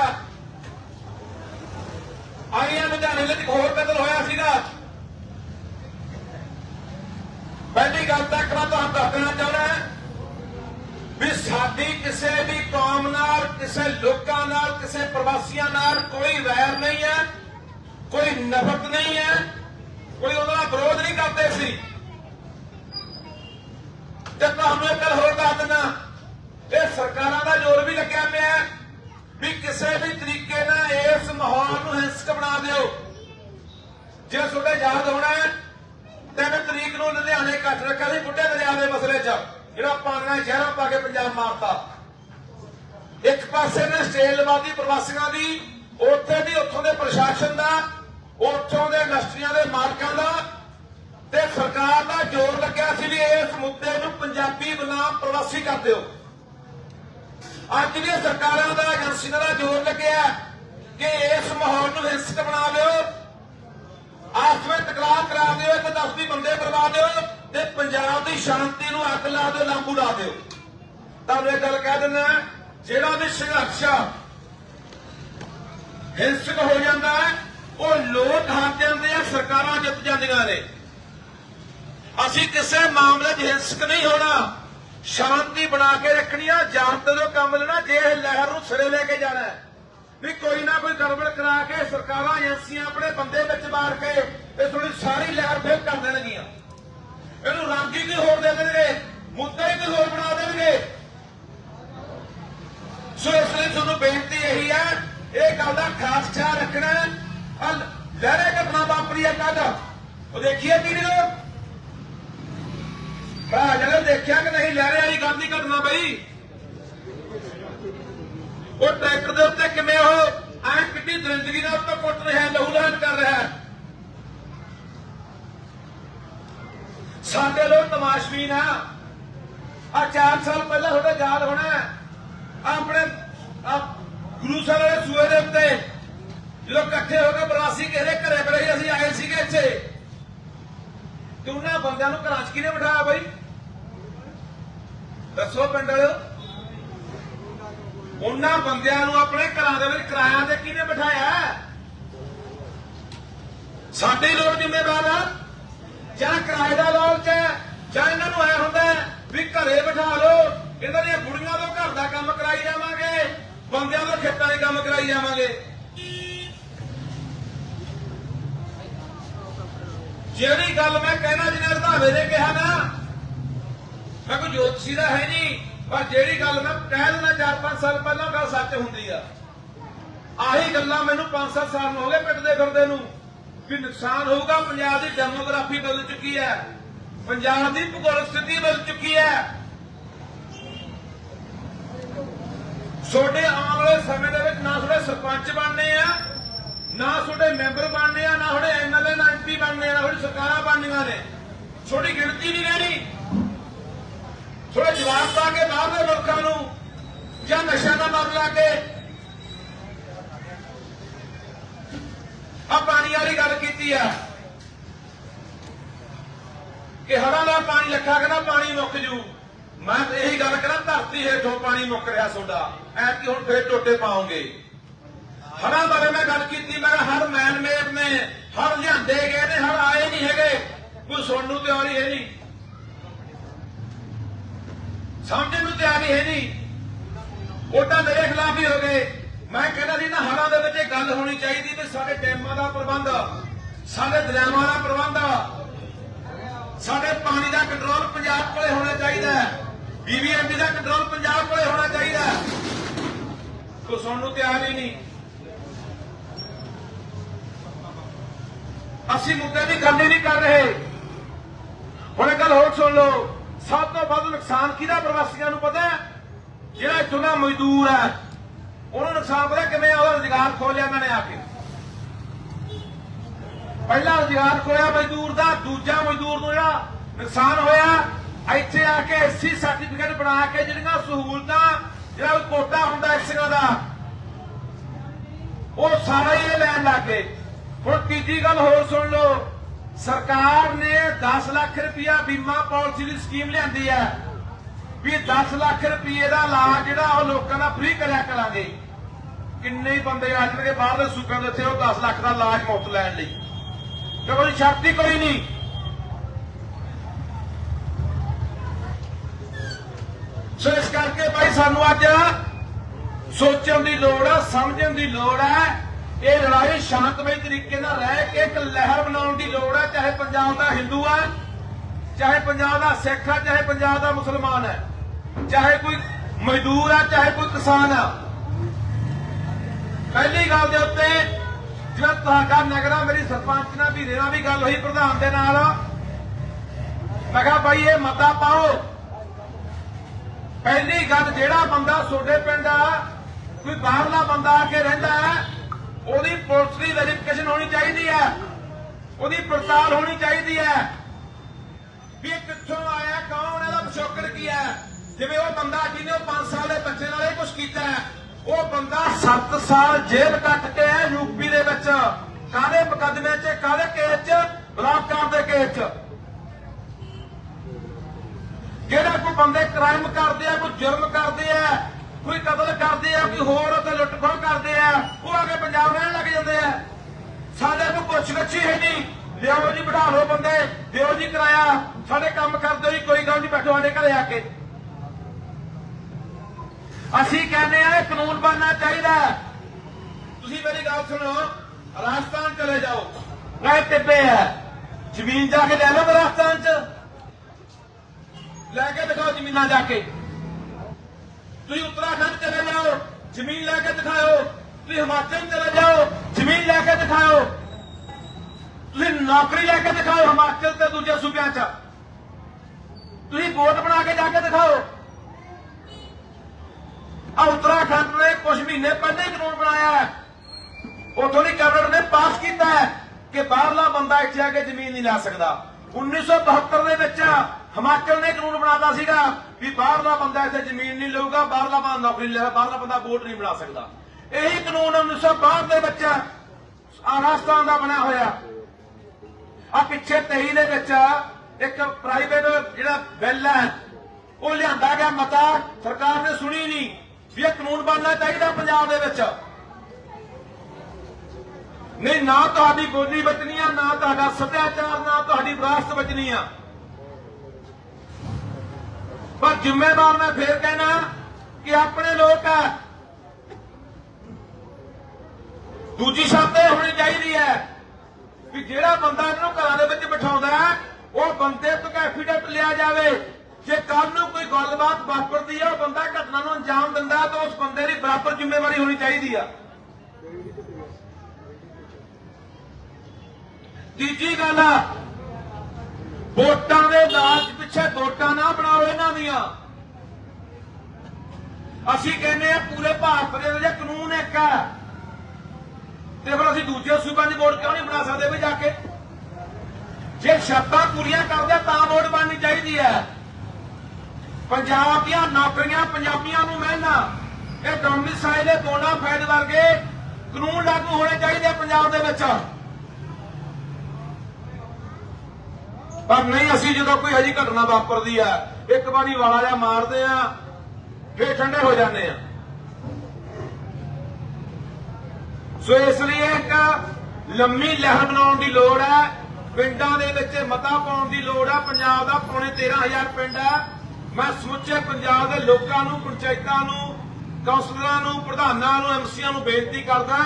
ਆਈਆਂ ਲੁਧਿਆਣੇ ਵਿੱਚ ਇੱਕ ਹੋਰ ਕਤਲ ਹੋਇਆ ਸੀਗਾ ਪਹਿਲੀ ਗੱਲ ਤਾਂ ਮੈਂ ਤੁਹਾਨੂੰ ਦੱਸਣਾ ਚਾਹੁੰਦਾ ਵੀ ਸਾਡੀ ਕਿਸੇ ਵੀ ਕੌਮ ਨਾਲ ਕਿਸੇ ਲੋਕਾਂ ਨਾਲ, ਕਿਸੇ ਪ੍ਰਵਾਸੀਆਂ ਨਾਲ ਕੋਈ ਵੈਰ ਨਹੀਂ ਹੈ, ਕੋਈ ਨਫ਼ਰਤ ਨਹੀਂ ਹੈ, ਕੋਈ ਉਹਦਾ ਵਿਰੋਧ ਨਹੀਂ ਕਰਦੇ ਸੀ ਤੇ ਤੁਹਾਨੂੰ ਇੱਕ ਹੋਰ ਦੱਸ ਦਿੰਦਾ, ਇਹ ਸਰਕਾਰਾਂ ਦਾ ਜ਼ੋਰ ਵੀ ਲੱਗਿਆ ਪਿਆ ਵੀ ਕਿਸੇ ਵੀ ਤਰੀਕੇ ਨਾਲ ਇਸ ਮਾਹੌਲ ਨੂੰ ਹਿੰਸਕ ਬਣਾ ਦਿਓ। ਜੇ ਤੁਹਾਡੇ ਯਾਦ ਹੋਣਾ ਤਿੰਨ ਤਰੀਕ ਨੂੰ ਲੁਧਿਆਣੇ ਇਕੱਠ ਰੱਖਿਆ ਸੀ ਬੁੱਢੇ ਦਰਿਆ ਦੇ ਮਸਲੇ 'ਚ। ਜਿਹੜਾ ਪਾਣੀਆਂ ਸ਼ਹਿਰਾਂ ਪਾ ਕੇ ਪੰਜਾਬ ਮਾਰਤਾ। ਇੱਕ ਪਾਸੇ ਨੇ ਸਟੇਲਵਾਦੀ ਪ੍ਰਵਾਸੀਆਂ ਦੀ, ਉੱਥੇ ਵੀ ਉੱਥੋਂ ਦੇ ਪ੍ਰਸ਼ਾਸਨ ਦਾ, ਉੱਥੋਂ ਦੇ ਇੰਡਸਟਰੀਆਂ ਦੇ ਮਾਲਕਾਂ ਦਾ, ਤੇ ਸਰਕਾਰ ਦਾ ਜ਼ੋਰ ਲੱਗਿਆ ਸੀ ਵੀ ਇਸ ਮੁੱਦੇ ਨੂੰ ਪੰਜਾਬੀ ਬਨਾਮ ਪ੍ਰਵਾਸੀ ਕਰ ਦਿਓ। ਅੱਜ ਵੀ ਸਰਕਾਰਾਂ ਦਾ, ਏਜੰਸੀਆਂ ਦਾ ਜ਼ੋਰ ਲੱਗਿਆ ਕਿ ਇਸ ਮਾਹੌਲ ਨੂੰ ਹਿੰਸਕ ਬਣਾ ਦਿਓ। ਆਪਸ ਵਿੱਚ ਤਕਰਾਰ ਕਰਾ ਦਿਓ, ਇੱਕ ਦਸਤੀ ਬੰਦੇ ਕਰਵਾ ਦਿਓ, ਤੇ ਪੰਜਾਬ ਦੀ ਸ਼ਾਂਤੀ ਨੂੰ ਅੱਗ ਲਾ ਦਿਓ ਲਾਂਬੂ ਲਾ ਦਿਓ। ਤੁਹਾਨੂੰ ਇਹ ਗੱਲ ਕਹਿ ਦਿੰਦਾ ਜਿਹੜਾ ਵੀ ਸੰਘਰਸ਼ ਹਿੰਸਕ ਹੋ ਜਾਂਦਾ ਹੈ। ਉਹ ਲੋਕ ਹਾਰ ਜਾਂਦੇ ਆ, ਸਰਕਾਰਾਂ ਜਿੱਤ ਜਾਂਦੀਆਂ ਨੇ। ਅਸੀਂ ਕਿਸੇ ਮਾਮਲੇ 'ਚ ਹਿੰਸਕ ਨਹੀਂ ਹੋਣਾ। ਸ਼ਾਂਤੀ ਬਣਾ ਕੇ ਰੱਖਣੀ ਆ ਜਾਨ ਤੇ ਕੰਮ ਲੈਣਾ, ਜੇ ਇਹ ਲਹਿਰ ਨੂੰ ਸਿਰੇ ਲੈ ਕੇ ਜਾਣਾ ਵੀ ਕੋਈ ਨਾ ਕੋਈ ਗੜਬੜ ਕਰਾ ਕੇ ਸਰਕਾਰਾਂ ਏਜੰਸੀਆਂ ਆਪਣੇ ਬੰਦੇ ਵਿੱਚ ਮਾਰ ਕੇ ਇਹ ਥੋੜੀ ਸਾਰੀ ਲਹਿਰ ਫੇਰ ਕਰ ਦੇਣਗੀਆਂ। ਇਹਨੂੰ ਰੰਗ ਹੀ ਕੋਈ ਹੋਰ ਦੇ ਦੇਣਗੇ, ਮੁੱਦਾ ਹੀ ਕੋਈ ਹੋਰ ਬਣਾ ਦੇਣਗੇ। ਸੋ ਇਸ ਲਈ ਤੁਹਾਨੂੰ ਬੇਨਤੀ ਇਹੀ ਹੈ, ਇਹ ਗੱਲ ਦਾ ਖਾਸ ਖਿਆਲ ਰੱਖਣਾ ਹੈ। ਲਹਿਰੇ ਘਟਨਾ ਵਾਪਰੀ ਹੈ ਕੱਲ ਉਹ ਦੇਖੀਏ ਵੀਡੀਓ ਭਰਾ, ਜਦੋਂ ਦੇਖਿਆ ਕਿ ਨਹੀਂ, ਲਹਿਰੇ ਵਾਲੀ ਗੱਲ ਦੀ ਘਟਨਾ ਬਈ। ਉਹ ਟਰੈਕਟਰ ਦੇ ਉੱਤੇ ਕਿਵੇਂ ਹੋ ਐਂ ਕਿੱਡੀ ਦਰਿੰਦਗੀ ਨਾਲ ਉੱਤੇ ਕੁੱਟ ਰਿਹਾ, ਲਹੂ ਲਾਹਣ ਕਰ ਰਿਹਾ ਸਾਡੇ ਲੋਕ ਤਮਾਸ਼ਬੀਨ ਆ। ਆ 4 ਸਾਲ ਪਹਿਲਾਂ ਤੁਹਾਡਾ ਯਾਦ ਹੋਣਾ ਆਪਣੇ ਗੁਰੂ ਸਾਹਿਬ ਦੇ ਸੂਏ ਦੇ ਉੱਤੇ ਜਦੋਂ ਇਕੱਠੇ ਹੋ ਕੇ ਬਰਾਸੀ ਕਿਸੇ ਦੇ ਘਰੇ ਬੜੇ ਅਸੀਂ ਆਏ ਸੀਗੇ ਇੱਥੇ, ਤੇ ਉਹਨਾਂ ਬੰਦਿਆਂ ਨੂੰ ਘਰਾਂ 'ਚ ਕਿਹਨੇ ਬਿਠਾਇਆ ਬਾਈ? ਦੱਸੋ ਪਿੰਡ ਵਾਲਿਓ। ਉਹਨਾਂ ਬੰਦਿਆਂ ਨੂੰ ਆਪਣੇ ਘਰਾਂ ਦੇ ਵਿੱਚ ਕਿਰਾਇਆ ਤੇ ਕਿਹਨੇ ਬਿਠਾਇਆ? ਸਾਡੇ ਲੋਕ ਜ਼ਿੰਮੇਵਾਰ ਆ। ਜਾਂ ਕਿਰਾਏ ਦਾ ਲਾਲਚ ਹੈ, ਜਾਂ ਇਹਨਾਂ ਨੂੰ ਐ ਹੁੰਦਾ ਵੀ ਘਰੇ ਬਿਠਾ ਲਓ। ਇਹਨਾਂ ਦੀਆਂ ਬੁੜੀਆਂ ਤੋਂ ਘਰ ਦਾ ਕੰਮ ਕਰਾਈ ਜਾਵਾਂਗੇ, ਬੰਦਿਆਂ ਤੋਂ ਖੇਤਾਂ ਦੇ ਕੰਮ ਕਰਾਈ ਜਾਵਾਂਗੇ। ਜਿਹੜੀ ਗੱਲ ਮੈਂ ਕਹਿਣਾ ਜਿਹਨੇ ਰਧਾਵੇ ਨੇ ਕਿਹਾ ਨਾ, ਮੈਂ ਕੋਈ ਜੋਤਸ਼ੀ ਦਾ ਹੈ ਨਹੀਂ, ਪਰ ਜਿਹੜੀ ਗੱਲ ਮੈਂ ਕਹਿ ਦਿੰਦਾ 4-5 ਸਾਲ ਪਹਿਲਾਂ, ਗੱਲ ਸੱਚ ਹੁੰਦੀ ਆ। ਆਹੀ ਗੱਲਾਂ ਮੈਨੂੰ 5-7 ਸਾਲ ਨੂੰ ਹੋ ਗਏ ਪਿੱਟਦੇ ਫਿਰਦੇ ਨੂੰ, ਵੀ ਨੁਕਸਾਨ ਹੋਊਗਾ, ਪੰਜਾਬ ਦੀ ਡੈਮੋਗ੍ਰਾਫੀ ਬਦਲ ਚੁੱਕੀ ਹੈ, ਪੰਜਾਬ ਦੀ ਭੂਗੋਲਿਕ ਸਥਿਤੀ ਬਦਲ ਚੁੱਕੀ ਹੈ। ਤੁਹਾਡੇ ਆਉਣ ਵਾਲੇ ਸਮੇਂ ਦੇ ਵਿੱਚ ਨਾ ਤੁਹਾਡੇ ਸਰਪੰਚ ਬਣਨੇ ਆ, ਨਾ ਤੁਹਾਡੇ ਮੈਂਬਰ ਬਣਨੇ ਆ, ਨਾ ਤੁਹਾਡੇ ਐਮਐਲਏ ਨਾ ਐਮਪੀ ਬਣਨੇ ਆ, ਨਾ ਤੁਹਾਡੀ ਸਰਕਾਰਾਂ ਬਣਨੀਆਂ ਨੇ। ਤੁਹਾਡੀ ਗਿਣਤੀ ਨਹੀਂ ਰਹਿਣੀ। ਥੋੜੇ ਜਵਾਬ ਪਾ ਕੇ ਬਾਹਰ ਦੇ ਲੋਕਾਂ ਨੂੰ ਜਾਂ ਨਸ਼ਾ ਦਾ ਮਾਮਲਾ ਕੇ ਆ ਪਾਣੀ ਵਾਲੀ ਗੱਲ ਕੀਤੀ ਆ ਕਿ ਹੜਾ ਦਾ ਪਾਣੀ ਲੱਖਾ ਕਹਿੰਦਾ ਪਾਣੀ ਮੁੱਕ ਜੂ। ਮੈਂ ਧਰਤੀ ਹੇਠੋਂ ਪਾਣੀ ਮੁੱਕ ਰਿਹਾ ਤੁਹਾਡਾ। ਐ ਕਿ ਹੁਣ ਫੇਰ ਟੋਟੇ ਪਾਉਂਗੇ ਹੜਾਂ ਬਾਰੇ ਮੈਂ ਗੱਲ ਕੀਤੀ, ਮੈਂ ਹਰ ਮੈਨ ਮੇਡ ਨੇ, ਹਰ ਲਿਆਂਦੇ ਗਏ ਨੇ ਹੜ ਆਏ ਨਹੀਂ ਹੈਗੇ। ਕੋਈ ਸੁਣਨ ਨੂੰ ਤਿਆਰੀ ਹੈ ਨਹੀਂ। ਸਮਝਣ ਨੂੰ ਤਿਆਰੀ ਹੈ ਨਹੀਂ। ਵੋਟਾਂ ਮੇਰੇ ਖਿਲਾਫ ਹੀ ਹੋ ਗਏ। ਮੈਂ ਕਹਿੰਦਾ ਸੀ ਨਾ ਹੜਾਂ ਦੇ ਵਿੱਚ ਇਹ ਗੱਲ ਹੋਣੀ ਚਾਹੀਦੀ ਵੀ ਸਾਡੇ ਡੈਮਾਂ ਦਾ ਪ੍ਰਬੰਧ, ਸਾਡੇ ਦਰਿਆਵਾਂ ਦਾ ਪ੍ਰਬੰਧ, ਸਾਡੇ ਪਾਣੀ ਦਾ ਕੰਟਰੋਲ ਪੰਜਾਬ ਕੋਲੇ ਹੋਣਾ ਚਾਹੀਦਾ ਹੈ। ਬੀਬੀਐਮਬੀ ਦਾ ਕੰਟਰੋਲ ਪੰਜਾਬ ਕੋਲੇ ਹੋਣਾ ਚਾਹੀਦਾ। ਹੈ ਸੁਣਨ ਨੂੰ ਤਿਆਰ ਹੀ ਨਹੀਂ। ਅਸੀਂ ਮੁੱਦੇ ਦੀ ਗੱਲ ਹੀ ਨਹੀਂ ਕਰ ਰਹੇ। ਹੁਣ ਗੱਲ ਹੋਰ ਸੁਣ ਲਓ। ਸਭ ਤੋਂ ਵੱਧ ਨੁਕਸਾਨ ਕਿਹਦਾ ਪ੍ਰਵਾਸੀਆਂ ਨੂੰ ਪਤਾ ਜਿਹੜਾ ਇੱਥੋਂ ਦਾ ਮਜ਼ਦੂਰ ਹੈ, ਉਹਨੂੰ ਨੁਕਸਾਨ ਪਤਾ ਕਿਵੇਂ ਉਹਦਾ ਰੁਜ਼ਗਾਰ ਖੋ ਲਿਆ ਇਹਨਾਂ ਨੇ ਆ ਕੇ। ਪਹਿਲਾ ਰੁਜ਼ਗਾਰ ਖੋਇਆ ਮਜ਼ਦੂਰ ਦਾ, ਦੂਜਾ ਮਜ਼ਦੂਰ ਨੂੰ ਜਿਹੜਾ ਨੁਕਸਾਨ ਹੋਇਆ ਇੱਥੇ ਆ ਕੇ ਐਸਸੀ ਸਰਟੀਫਿਕੇਟ ਬਣਾ ਕੇ ਜਿਹੜੀਆਂ ਸਹੂਲਤਾਂ, ਜਿਹੜਾ ਉਹ ਕੋਟਾ ਹੁੰਦਾ ਐਸੀਆਂ ਦਾ, ਉਹ ਸਾਰਾ ਹੀ ਲੈਣ ਲੱਗ ਗਏ। ਹੁਣ ਤੀਜੀ ਗੱਲ ਹੋਰ ਸੁਣ ਲਓ। ਸਰਕਾਰ ਨੇ 10 ਲੱਖ ਰੁਪਇਆ ਬੀਮਾ ਪਾਲਿਸੀ ਦੀ ਸਕੀਮ ਲਿਆਂਦੀ ਹੈ। ਵੀ 10 ਲੱਖ ਰੁਪਏ ਦਾ ਇਲਾਜ ਜਿਹੜਾ ਉਹ ਲੋਕਾਂ ਦਾ ਫ੍ਰੀ ਕਰਿਆ ਕਰਾਂਗੇ। ਕਿੰਨੇ ਹੀ ਬੰਦੇ ਆ ਜਾਣਗੇ ਬਾਹਰ ਦੇ ਸੂਕਾਂ ਦੇ ਇੱਥੇ ਉਹ 10 ਲੱਖ ਦਾ ਇਲਾਜ ਮੁਫਤ ਲੈਣ ਲਈ। ਤੇ ਕੋਈ ਸ਼ਰਤ ਹੀ ਕੋਈ ਨਹੀਂ। ਸੋ ਇਸ ਕਰਕੇ ਭਾਈ ਸਾਨੂੰ ਅੱਜ ਸੋਚਣ ਦੀ ਲੋੜ ਆ, ਸਮਝਣ ਦੀ ਲੋੜ ਹੈ ਇਹ ਲੜਾਈ ਸ਼ਾਂਤਮਈ ਤਰੀਕੇ ਨਾਲ ਰਹਿ ਕੇ ਇੱਕ ਲਹਿਰ ਬਣਾਉਣ ਦੀ ਲੋੜ ਹੈ ਚਾਹੇ ਪੰਜਾਬ ਦਾ ਹਿੰਦੂ ਹੈ ਚਾਹੇ ਪੰਜਾਬ ਦਾ ਸਿੱਖ ਹੈ ਚਾਹੇ ਪੰਜਾਬ ਦਾ ਮੁਸਲਮਾਨ ਹੈ ਚਾਹੇ ਕੋਈ ਮਜ਼ਦੂਰ ਹੈ ਚਾਹੇ ਕੋਈ ਕਿਸਾਨ ਆ। ਪਹਿਲੀ ਗੱਲ ਦੇ ਉੱਤੇ ਜਿਹੜਾ ਤੁਹਾਡਾ ਨਗਰਾ ਮੇਰੀ ਸਰਪੰਚ ਨਾਲ ਵੀਰੇ ਨਾਲ ਵੀ ਗੱਲ ਹੋਈ, ਪ੍ਰਧਾਨ ਦੇ ਨਾਲ। ਮੈਂ ਕਿਹਾ ਭਾਈ, ਇਹ ਮਤਾ ਪਾਓ। ਪਹਿਲੀ ਗੱਲ ਜਿਹੜਾ ਬੰਦਾ ਤੁਹਾਡੇ ਪਿੰਡ ਆ, ਕੋਈ ਬਾਹਰਲਾ ਬੰਦਾ ਆ ਕੇ ਰਹਿੰਦਾ ਹੈ, ਉਹਦੀ ਪੁਲਿਸ ਦੀ ਵੈਰੀਫਿਕੇਸ਼ਨ ਹੋਣੀ ਚਾਹੀਦੀ ਹੈ। ਉਹਦੀ ਪੜਤਾਲ ਹੋਣੀ ਚਾਹੀਦੀ ਹੈ। ਵੀ ਇਹ ਕਿੱਥੋਂ ਆਇਆ, ਕੌਣ ਇਹਦਾ ਪਿਛੋਕੜ ਕੀ ਹੈ? ਜਿਵੇਂ ਉਹ ਬੰਦਾ ਜਿਹਨੇ ਉਹ 5 ਸਾਲ ਦੇ ਬੱਚੇ ਨਾਲ ਇਹ ਕੁਝ ਕੀਤਾ ਉਹ ਬੰਦਾ 7 ਸਾਲ ਜੇਲ੍ਹ ਕੱਟ ਕੇ ਹੈ ਯੂਪੀ ਦੇ ਵਿੱਚ। ਕਾਹਦੇ ਮੁਕੱਦਮੇ 'ਚ, ਕਾਹਦੇ ਕੇਸ 'ਚ? ਬਲਾਤਕਾਰ ਦੇ ਕੇਸ 'ਚ। ਜਿਹੜਾ ਕੋਈ ਬੰਦੇ ਕ੍ਰਾਈਮ ਕਰਦੇ ਆ, ਕੋਈ ਜੁਰਮ ਕਰਦੇ ਆ, ਕੋਈ ਕਤਲ ਕਰਦੇ ਆ, ਕੋਈ ਹੋਰ ਉੱਤੇ ਲੁੱਟ ਕਰਦੇ ਆ, ਉਹ ਆ ਕੇ ਪੰਜਾਬ ਰਹਿਣ ਲੱਗ ਜਾਂਦੇ ਆ। ਸਾਡੇ ਕੋਲ ਕੁਛ ਕੱਚੀ ਹੈ ਨਹੀਂ। ਲਿਆਓ ਜੀ, ਬਿਠਾ ਲਓ ਬੰਦੇ, ਦਿਓ ਜੀ ਕਿਰਾਇਆ। ਸਾਡੇ ਕੰਮ ਕਰਦੇ ਜੀ ਕੋਈ ਗੱਲ ਨਹੀਂ, ਬੈਠੋ ਸਾਡੇ ਘਰੇ ਆ ਕੇ। ਅਸੀਂ ਕਹਿੰਦੇ ਆ, ਇਹ ਕਾਨੂੰਨ ਬਣਨਾ ਚਾਹੀਦਾ। ਤੁਸੀਂ ਮੇਰੀ ਗੱਲ ਸੁਣੋ, ਰਾਜਸਥਾਨ ਚਲੇ ਜਾਓ। ਮੈਂ ਟਿੱਬੇ ਹੈ ਜ਼ਮੀਨ ਜਾ ਕੇ ਲੈ ਲਓ ਰਾਜਸਥਾਨ ਚ। ਲੈ ਕੇ ਦਿਖਾਓ ਜ਼ਮੀਨਾਂ ਜਾ ਕੇ। ਤੁਸੀਂ ਉੱਤਰਾਖੰਡ ਚਲੇ ਜਾਓ, ਜ਼ਮੀਨ ਲੈ ਕੇ ਦਿਖਾਓ। ਤੁਸੀਂ ਹਿਮਾਚਲ ਚਲੇ ਜਾਓ, ਜ਼ਮੀਨ ਲੈ ਕੇ ਦਿਖਾਓ। ਤੁਸੀਂ ਨੌਕਰੀ ਲੈ ਕੇ ਦਿਖਾਓ ਹਿਮਾਚਲ ਤੇ ਦੂਜੇ ਸੂਬਿਆਂ 'ਚ। ਤੁਸੀਂ ਬੋਰਡ ਬਣਾ ਕੇ ਜਾ ਕੇ ਦਿਖਾਓ। ਆ ਉੱਤਰਾਖੰਡ ਨੇ ਕੁਝ ਮਹੀਨੇ ਪਹਿਲਾਂ ਹੀ ਕਾਨੂੰਨ ਬਣਾਇਆ ਹੈ। ਉਥੋਂ ਦੀ ਕੈਬਨਿਟ ਨੇ ਪਾਸ ਕੀਤਾ ਹੈ ਕਿ ਬਾਹਰਲਾ ਬੰਦਾ ਇੱਥੇ ਆ ਕੇ ਜ਼ਮੀਨ ਨਹੀਂ ਲੈ ਸਕਦਾ। 1972 ਦੇ ਵਿੱਚ ਹਿਮਾਚਲ ਨੇ ਕਾਨੂੰਨ ਬਣਾਤਾ ਸੀਗਾ ਵੀ ਬਾਹਰਲਾ ਬੰਦਾ ਇੱਥੇ ਜ਼ਮੀਨ ਨਹੀਂ ਲਊਗਾ, ਬਾਹਰਲਾ ਬੰਦਾ ਨੌਕਰੀ ਲੈ ਬਾਹਰਲਾ ਬੰਦਾ ਵੋਟ ਨਹੀਂ ਬਣਾ ਸਕਦਾ। ਇਹੀ ਕਾਨੂੰਨ 1962 ਦੇ ਵਿੱਚ ਰਾਜਸਥਾਨ ਦਾ ਬਣਿਆ ਹੋਇਆ। ਆ ਪਿੱਛੇ 23 ਦੇ ਵਿੱਚ ਇੱਕ ਪ੍ਰਾਈਵੇਟ ਜਿਹੜਾ ਬਿੱਲ ਹੈ, ਉਹ ਲਿਆਂਦਾ ਗਿਆ ਮਤਾ, ਸਰਕਾਰ ਨੇ ਸੁਣੀ ਨਹੀਂ ਵੀ ਇਹ ਕਾਨੂੰਨ ਬਣਨਾ ਚਾਹੀਦਾ ਪੰਜਾਬ ਦੇ ਵਿੱਚ। ਨਹੀਂ, ਨਾ ਤੁਹਾਡੀ ਬੋਲੀ ਬਚਣੀ ਆ, ਨਾ ਤੁਹਾਡਾ ਸੱਭਿਆਚਾਰ, ਨਾ ਤੁਹਾਡੀ ਵਿਰਾਸਤ ਬਚਣੀ ਆ। ਪਰ ਜ਼ਿੰਮੇਵਾਰ ਮੈਂ ਫੇਰ ਕਹਿਣਾ ਕਿ ਆਪਣੇ ਲੋਕ ਆ। ਦੂਜੀ ਸ਼ਰਤ ਇਹ ਹੋਣੀ ਚਾਹੀਦੀ ਹੈ ਵੀ ਜਿਹੜਾ ਬੰਦਾ ਇਹਨੂੰ ਘਰਾਂ ਦੇ ਵਿੱਚ ਬਿਠਾਉਂਦਾ ਹੈ, ਉਹ ਬੰਦੇ ਤੋਂ ਐਫੀਡੈਵਿਟ ਲਿਆ ਜਾਵੇ। ਜੇ ਕੱਲ ਨੂੰ ਕੋਈ ਗੱਲਬਾਤ ਵਾਪਰਦੀ ਹੈ, ਉਹ ਬੰਦਾ ਘਟਨਾ ਨੂੰ ਅੰਜਾਮ ਦਿੰਦਾ ਤਾਂ ਉਸ ਬੰਦੇ ਦੀ ਬਰਾਬਰ ਜ਼ਿੰਮੇਵਾਰੀ ਹੋਣੀ ਚਾਹੀਦੀ ਆ। ਤੀਜੀ ਗੱਲ ਵੋਟਾਂ ਦੇ ਲਾਲਚ ਪਿੱਛੇ ਵੋਟਾਂ ਨਾ ਬਣਾਓ ਇਹਨਾਂ ਦੀਆਂ। ਅਸੀਂ ਕਹਿੰਦੇ ਆ ਪੂਰੇ ਭਾਰਤ ਦੇ ਵਿੱਚ ਕਾਨੂੰਨ ਇੱਕ ਹੈ। ਤੇ ਫਿਰ ਅਸੀਂ ਦੂਜੇ ਸੂਬਿਆਂ ਦੀ ਵੋਟ ਕਿਉਂ ਨਹੀਂ ਬਣਾ ਸਕਦੇ ਵੀ ਜਾ ਕੇ? ਜੇ ਸ਼ਰਤਾਂ ਪੂਰੀਆਂ ਕਰਦੇ ਤਾਂ ਵੋਟ ਬਣਨੀ ਚਾਹੀਦੀ ਹੈ। ਪੰਜਾਬ ਦੀਆਂ ਨੌਕਰੀਆਂ ਪੰਜਾਬੀਆਂ ਨੂੰ ਮਿਲਣਾ। ਇਹ ਡੋਮਿਸਾਈਲ ਦੇ ਬੋਨਾ ਫਾਈਡ ਵਰਗੇ ਕਾਨੂੰਨ ਲਾਗੂ ਹੋਣੇ ਚਾਹੀਦੇ ਪੰਜਾਬ ਦੇ ਵਿੱਚ। ਪਰ ਨਹੀਂ, ਅਸੀਂ ਜਦੋਂ ਕੋਈ ਅਜੀ ਘਟਨਾ ਵਾਪਰਦੀ ਆ, ਇੱਕ ਵਾਰੀ ਵਾਲਾ ਜਿਹਾ ਮਾਰਦੇ ਆ, ਫੇਰ ਠੰਡੇ ਹੋ ਜਾਂਦੇ ਆ। ਸੋ ਇਸ ਲਈ ਇੱਕ ਲੰਮੀ ਲਹਿਰ ਬਣਾਉਣ ਦੀ ਲੋੜ ਹੈ ਪਿੰਡਾਂ ਦੇ ਵਿੱਚ ਮਤਾ ਪਾਉਣ ਦੀ ਲੋੜ ਹੈ ਪੰਜਾਬ ਦਾ ਪੌਣੇ 13000 ਪਿੰਡ ਹੈ ਮੈਂ ਸਮੁੱਚੇ ਪੰਜਾਬ ਦੇ ਲੋਕਾਂ ਨੂੰ, ਪੰਚਾਇਤਾਂ ਨੂੰ, ਕੌਂਸਲਰਾਂ ਨੂੰ, ਪ੍ਰਧਾਨਾਂ ਨੂੰ ਐਮਸੀਆਂ ਨੂੰ ਬੇਨਤੀ ਕਰਦਾ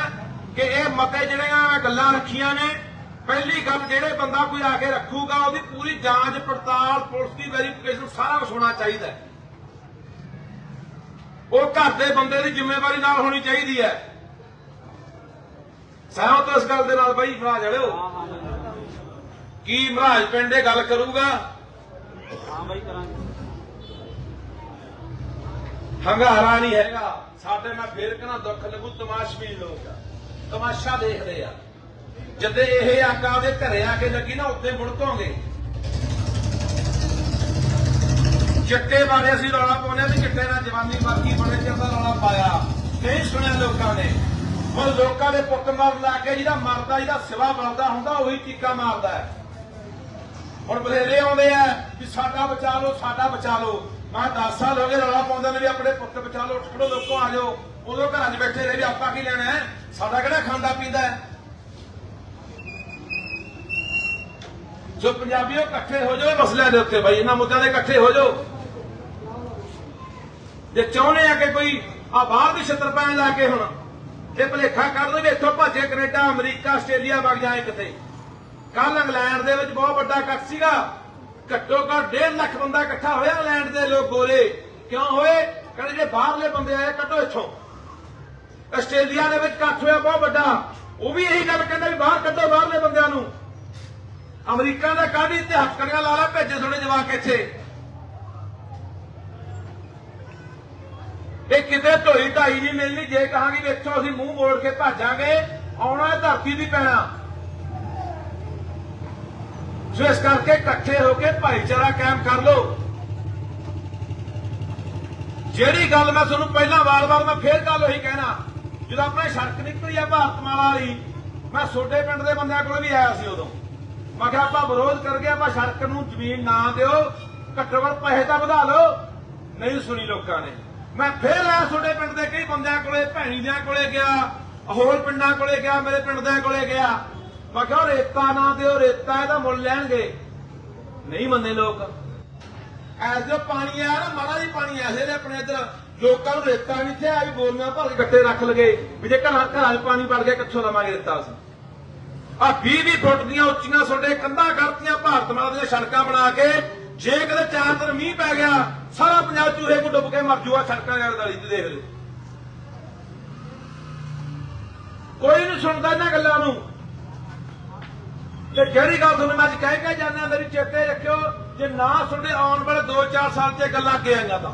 ਕਿ ਇਹ ਮਤੇ ਜਿਹੜੀਆਂ ਮੈਂ ਗੱਲਾਂ ਰੱਖੀਆਂ ਨੇ ਪਹਿਲੀ ਗੱਲ ਜਿਹੜੇ ਬੰਦਾ ਕੋਈ ਆ ਕੇ ਰੱਖੂਗਾ ਉਹਦੀ ਪੂਰੀ ਜਾਂਚ ਪੜਤਾਲ ਪੁਲਿਸ ਦੀ ਵੈਰੀਫਿਕੇਸ਼ਨ ਸਾਰਾ ਕੁਝ ਹੋਣਾ ਚਾਹੀਦਾ ਉਹ ਘਰ ਦੇ ਬੰਦੇ ਦੀ ਜ਼ਿੰਮੇਵਾਰੀ ਨਾਲ ਹੋਣੀ ਚਾਹੀਦੀ ਹੈ। ਸਹਿਮਤ ਇਸ ਗੱਲ ਦੇ ਨਾਲ ਬਾਈ ਭਰਾ ਜੜਿਓ? ਕੀ ਮਹਾਰਾਜ ਪਿੰਡ ਗੱਲ ਕਰੂਗਾ? ਹਾਂ ਬਾਈ ਕਰਾਂਗੇ। ਹੰਗਾਰਾ ਨਹੀਂ ਹੈਗਾ। ਸਾਡੇ ਨਾਲ ਫੇਰ ਕਹਣਾ ਦੁੱਖ ਲੱਗੂ ਤਮਾਸ਼ਬੀ ਲੋਕ ਆ। ਤਮਾਸ਼ਾ ਦੇਖਦੇ ਆ। ਜਦੇ ਇਹ ਆਕਾ ਉਹਦੇ ਘਰੇ ਆ ਕੇ ਲੱਗੀ ਨਾ ਉੱਤੇ ਮੁੜਕੋਗੇ ਚਿੱਟੇ ਬਾਰੇ ਅਸੀਂ ਰੌਲਾ ਪਾਉਂਦੇ ਵੀ ਚਿੱਟੇ ਨਾਲ ਜਵਾਨੀ ਬਾਕੀ ਬੜੇ ਚਿਰ ਦਾ ਰੌਲਾ ਪਾਇਆ। ਨਹੀਂ ਸੁਣਿਆ ਲੋਕਾਂ ਨੇ। ਹੁਣ ਲੋਕਾਂ ਦੇ ਪੁੱਤ ਮਾਰ ਲਾ ਕੇ ਜਿਹਦਾ ਮਰਦਾ, ਜਿਹਦਾ ਸਿਵਾ ਬਣਦਾ ਹੁੰਦਾ, ਉਹੀ ਚੀਕਾ ਮਾਰਦਾ ਹੈ। ਹੁਣ ਬਥੇਰੇ ਆਉਂਦੇ ਆ ਕਿ ਸਾਡਾ ਬਚਾ ਲਓ, ਸਾਡਾ ਬਚਾ ਲਓ। ਮੈਂ 10 ਸਾਲ ਹੋ ਗਏ ਰੌਲਾ ਪਾਉਂਦੇ ਨੇ ਵੀ ਆਪਣੇ ਪੁੱਤ ਬਚਾ ਲਓ, ਉੱਠ ਖੜੋ ਲੋਕੋ ਆ ਜਾਓ। ਉਦੋਂ ਘਰਾਂ 'ਚ ਬੈਠੇ ਰਹੇ ਵੀ ਆਪਾਂ ਕੀ ਲੈਣਾ ਹੈ? ਸਾਡਾ ਕਿਹੜਾ ਖਾਂਦਾ ਪੀਂਦਾ ਹੈ? ਸੋ ਪੰਜਾਬੀਓ ਇਕੱਠੇ ਹੋ ਜਾਓ ਮਸਲਿਆਂ ਦੇ ਉੱਤੇ ਬਾਈ, ਇਹਨਾਂ ਮੁੱਦਿਆਂ ਦੇ ਇਕੱਠੇ ਹੋ ਜਾਓ। ਜੇ ਚਾਹੁੰਦੇ ਆ ਕਿ ਕੋਈ ਆ ਬਾਹਰ ਦੀ ਛੱਤਰ ਪੈਣ ਲਾ ਕੇ ਹੁਣ, ਇਹ ਭਲੇਖਾ ਕਰ ਦੋ ਵੀ ਇੱਥੋਂ ਭੱਜੇ ਕੈਨੇਡਾ, ਅਮਰੀਕਾ, ਆਸਟ੍ਰੇਲੀਆ ਵਗ ਜਾਏ ਕਿਤੇ। ਕੱਲ ਇੰਗਲੈਂਡ ਦੇ ਵਿੱਚ ਬਹੁਤ ਵੱਡਾ ਇਕੱਠ ਸੀਗਾ। ਘੱਟੋ ਘੱਟ 1.5 ਲੱਖ ਬੰਦਾ ਇਕੱਠਾ ਹੋਇਆ ਇੰਗਲੈਂਡ ਦੇ ਲੋਕ ਗੋਲੇ ਕਿਉਂ ਹੋਏ? ਕਹਿੰਦੇ ਜੇ ਬਾਹਰਲੇ ਬੰਦੇ ਆਏ, ਕੱਢੋ ਇੱਥੋਂ। ਆਸਟ੍ਰੇਲੀਆ ਦੇ ਵਿੱਚ ਇਕੱਠ ਹੋਇਆ, ਬਹੁਤ ਵੱਡਾ। ਉਹ ਵੀ ਇਹੀ ਗੱਲ ਕਹਿੰਦਾ ਵੀ ਬਾਹਰ ਕੱਢੋ ਬਾਹਰਲੇ ਬੰਦਿਆਂ ਨੂੰ। ਅਮਰੀਕਾ ਦਾ ਕਾਢੀ ਤੇ ਹੱਥਕੜੀਆਂ ਲਾ ਲਾ ਭੇਜੇ ਥੋੜੇ ਜਵਾਕ ਇੱਥੇ? ਇਹ ਕਿਤੇ ਢੋਈ ਢਾਈ ਨਹੀਂ ਮਿਲਣੀ, ਜੇ ਕਹਾਂਗੇ ਵੀ ਇੱਥੋਂ ਅਸੀਂ ਮੂੰਹ ਮੋੜ ਕੇ ਭਾਜਾਂਗੇ, ਆਉਣਾ ਧਰਤੀ ਦੀ ਪੈਣਾ। ਸੋ ਇਸ ਕਰਕੇ ਇਕੱਠੇ ਹੋ ਕੇ ਭਾਈਚਾਰਾ ਕਾਇਮ ਕਰ ਲੋ ਜਿਹੜੀ ਗੱਲ ਮੈਂ ਤੁਹਾਨੂੰ ਪਹਿਲਾਂ ਵਾਰ-ਵਾਰ ਮੈਂ ਫੇਰ ਗੱਲ ਉਹੀ ਕਹਿਣਾ, ਜਦੋਂ ਆਪਣੇ ਸੜਕ ਨਿਕਲੀ ਆ ਭਾਰਤਮਾਲਾ ਵਾਲੀ, ਮੈਂ ਛੋਟੇ ਪਿੰਡ ਦੇ ਬੰਦਿਆਂ ਕੋਲ ਵੀ ਆਇਆ ਸੀ ਉਦੋਂ। ਮੈਂ ਕਿਹਾ ਆਪਾਂ ਵਿਰੋਧ ਕਰ ਗਏ ਆਪਾਂ ਸੜਕ ਨੂੰ ਜ਼ਮੀਨ ਨਾ ਦਿਓ ਘੱਟੋ ਘੱਟ ਪੈਸੇ ਤਾਂ ਵਧਾ ਲਓ। ਨਹੀਂ ਸੁਣੀ ਲੋਕਾਂ ਨੇ। ਮੈਂ ਫੇਰ ਆਇਆ ਤੁਹਾਡੇ ਪਿੰਡ ਦੇ ਕਈ ਬੰਦਿਆਂ ਕੋਲੇ ਭੈਣੀ ਦਿਆਂ ਕੋਲੇ ਗਿਆ, ਹੋਰ ਪਿੰਡਾਂ ਕੋਲੇ ਗਿਆ, ਮੇਰੇ ਪਿੰਡ ਦੇ ਕੋਲੇ ਗਿਆ। ਮੈਂ ਕਿਹਾ ਰੇਤਾ ਨਾ ਦਿਓ, ਰੇਤਾ ਇਹਦਾ ਮੁੱਲ ਲੈਣਗੇ। ਨਹੀਂ ਮੰਨੇ ਲੋਕ। ਐਸ ਜੋ ਪਾਣੀ ਆ ਨਾ, ਮਾੜਾ ਜੀ ਪਾਣੀ ਐਸੇ ਨੇ ਆਪਣੇ ਇੱਧਰ ਲੋਕਾਂ ਨੂੰ ਰੇਤਾ ਨਹੀਂ ਤੇ ਆ ਵੀ ਬੋਰੀਆਂ ਭਰ ਕੇ ਗੱਟੇ ਰੱਖ ਲਗੇ, ਵੀ ਜੇ ਘਰਾਂ ਘਰਾਂ 'ਚ ਪਾਣੀ ਵੜ ਗਿਆ, ਕਿੱਥੋਂ ਲਵਾਂਗੇ ਰੇਤਾ ਅਸੀਂ? ਆ 20 20 ਫੁੱਟ ਦੀਆਂ ਉੱਚੀਆਂ ਛੋਡੇ ਕੰਧਾਂ ਕਰਤੀਆਂ ਭਾਰਤ ਮਾਲਾ ਦੀਆਂ ਸੜਕਾਂ ਬਣਾ ਕੇ। ਜੇ ਕਦੇ ਚਾਰ ਦਿਨ ਮੀਂਹ ਪੈ ਗਿਆ, ਸਾਰਾ ਪੰਜਾਬ ਚੂਹੇ ਕੋ ਡੁੱਬ ਕੇ ਮਰ ਜੂਗਾ ਸੜਕਾਂ ਦੇ ਗਲੀ ਤੇ ਦੇਖ ਲਓ। ਕੋਈ ਨਹੀਂ ਸੁਣਦਾ ਇਹਨਾਂ ਗੱਲਾਂ ਨੂੰ। ਤੇ ਜਿਹੜੀ ਗੱਲ ਤੁਹਾਨੂੰ ਮੈਂ ਅੱਜ ਕਹਿ ਕੇ ਜਾਂਦਾ, ਮੇਰੀ ਚੇਤੇ ਰੱਖਿਓ, ਜੇ ਨਾ ਤੁਹਾਡੇ ਆਉਣ ਵਾਲੇ 2-4 ਸਾਲ 'ਚ ਇਹ ਗੱਲਾਂ ਅੱਗੇ ਆਈਆਂ ਤਾਂ।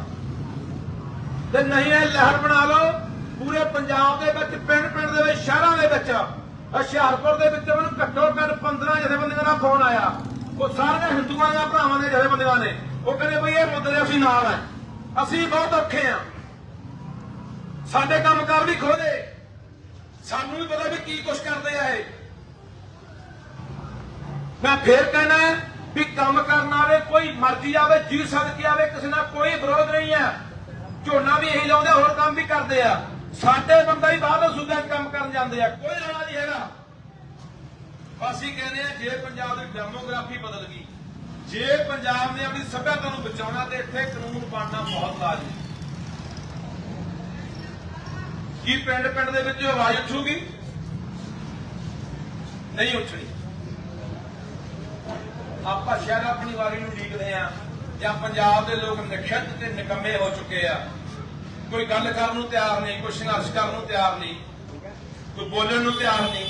ਤੇ ਨਹੀਂ ਇਹ ਲਹਿਰ ਬਣਾ ਲਓ, ਪੂਰੇ ਪੰਜਾਬ ਦੇ ਵਿੱਚ ਪਿੰਡ ਪਿੰਡ ਦੇ ਵਿੱਚ, ਸ਼ਹਿਰਾਂ ਦੇ ਵਿੱਚ। ਹੁਸ਼ਿਆਰਪੁਰ ਦੇ ਵਿੱਚ ਮੈਨੂੰ ਘੱਟੋ ਘੱਟ 15 ਜਥੇਬੰਦੀਆਂ ਦਾ ਫੋਨ ਆਇਆ। ਉਹ ਸਾਰੀਆਂ ਹਿੰਦੂਆਂ ਦੇ ਭਰਾਵਾਂ ਦੇ ਜਥੇਬੰਦੀਆਂ ਨੇ। ਉਹ ਕਹਿੰਦੇ ਬਈ ਇਹ ਮੁੱਦੇ ਅਸੀਂ ਨਾਲ ਆ। ਅਸੀਂ ਬਹੁਤ ਔਖੇ ਆ। ਸਾਡੇ ਕੰਮਕਾਰ ਵੀ ਖੋਲੇ ਸਾਨੂੰ ਵੀ ਪਤਾ ਵੀ ਕੀ ਕੁਛ ਕਰਦੇ ਆ ਇਹ। ਮੈਂ ਫੇਰ ਕਹਿਣਾ ਵੀ ਕੰਮ ਕਰਨ ਵਾਲੇ ਕੋਈ ਮਰਜ਼ੀ ਆਵੇ, ਜੀ ਸਦਕੇ ਆਵੇ, ਕਿਸੇ ਨਾਲ ਕੋਈ ਵਿਰੋਧ ਨਹੀਂ ਹੈ। ਝੋਨਾ ਵੀ ਇਹੀ ਲਾਉਂਦੇ ਹੋਰ ਕੰਮ ਵੀ ਕਰਦੇ ਆ। ਸਾਡੇ ਬੰਦੇ ਹੀ ਬਾਹਰ ਸੂਬਿਆਂ 'ਚ ਕੰਮ ਕਰਨ ਜਾਂਦੇ ਆ, ਕੋਈ ਰੌਲਾ ਨਹੀਂ ਹੈਗਾ। ਅਸੀਂ ਕਹਿੰਦੇ ਆ, ਜੇ ਪੰਜਾਬ ਦੀ ਡੈਮੋਗ੍ਰਾਫੀ ਬਦਲ ਗਈ, ਜੇ ਪੰਜਾਬ ਨੇ ਆਪਣੀ ਸੱਭਿਅਤਾ ਨੂੰ ਬਚਾਉਣਾ, ਤੇ ਇੱਥੇ ਕਾਨੂੰਨ ਬਣਨਾ ਬਹੁਤ ਲਾਜ਼ਮੀ ਕੀ ਪਿੰਡ ਪਿੰਡ ਦੇ ਵਿੱਚ ਆਵਾਜ਼ ਉੱਠੂਗੀ? ਨਹੀਂ ਉੱਠਣੀ। ਆਪਾਂ ਸ਼ਾਇਦ ਆਪਣੀ ਵਾਰੀ ਨੂੰ ਡੀਕਦੇ ਆ ਜਾਂ ਪੰਜਾਬ ਦੇ ਲੋਕ ਨਖਿੱਧ ਤੇ ਨਿਕੰਮੇ ਹੋ ਚੁੱਕੇ ਆ। ਕੋਈ ਗੱਲ ਕਰਨ ਨੂੰ ਤਿਆਰ ਨਹੀਂ, ਕੋਈ ਸੰਘਰਸ਼ ਕਰਨ ਨੂੰ ਤਿਆਰ ਨਹੀਂ, ਕੋਈ ਬੋਲਣ ਨੂੰ ਤਿਆਰ ਨਹੀਂ।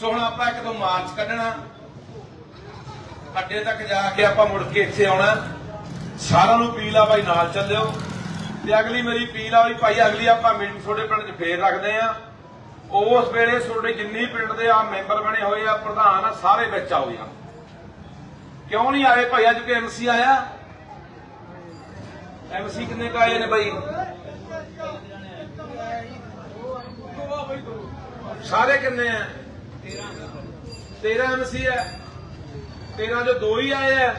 ਸੋ ਹੁਣ ਆਪਾਂ ਇੱਕ ਤੋਂ ਮਾਰਚ ਕੱਢਣਾ। ਅੱਡੇ ਤੱਕ ਜਾ ਕੇ ਆਪਾਂ ਮੁੜ ਕੇ ਇੱਥੇ ਆਉਣਾ। ਸਾਰਿਆਂ ਨੂੰ ਅਪੀਲ ਆ ਭਾਈ ਨਾਲ ਚੱਲਿਓ। ਤੇ ਅਗਲੀ ਮੇਰੀ ਅਪੀਲ ਆ ਵੀ ਭਾਈ ਅਗਲੀ ਆਪਾਂ ਮੀਟਿੰਗ ਤੁਹਾਡੇ ਪਿੰਡ 'ਚ ਫੇਰ ਰੱਖਦੇ ਆ। ਉਸ ਵੇਲੇ ਤੁਹਾਡੇ ਜਿੰਨੀ ਪਿੰਡ ਦੇ ਆ ਮੈਂਬਰ ਬਣੇ ਹੋਏ ਆ, ਪ੍ਰਧਾਨ ਆ, ਸਾਰੇ ਵਿੱਚ ਆਓ ਯਾਰ। ਕਿਉਂ ਨਹੀਂ ਆਏ ਭਾਈ? ਅੱਜ ਕੋਈ ਐਮਸੀ ਆਇਆ? ਐਮਸੀ ਕਿੰਨੇ ਕ ਆਏ ਨੇ ਭਾਈ ਸਾਰੇ ਕਿੰਨੇ ਆ? 13 ਐਮਸੀ ਹੈ 13 ਜੋ ਦੋ ਹੀ ਆਏ ਆ।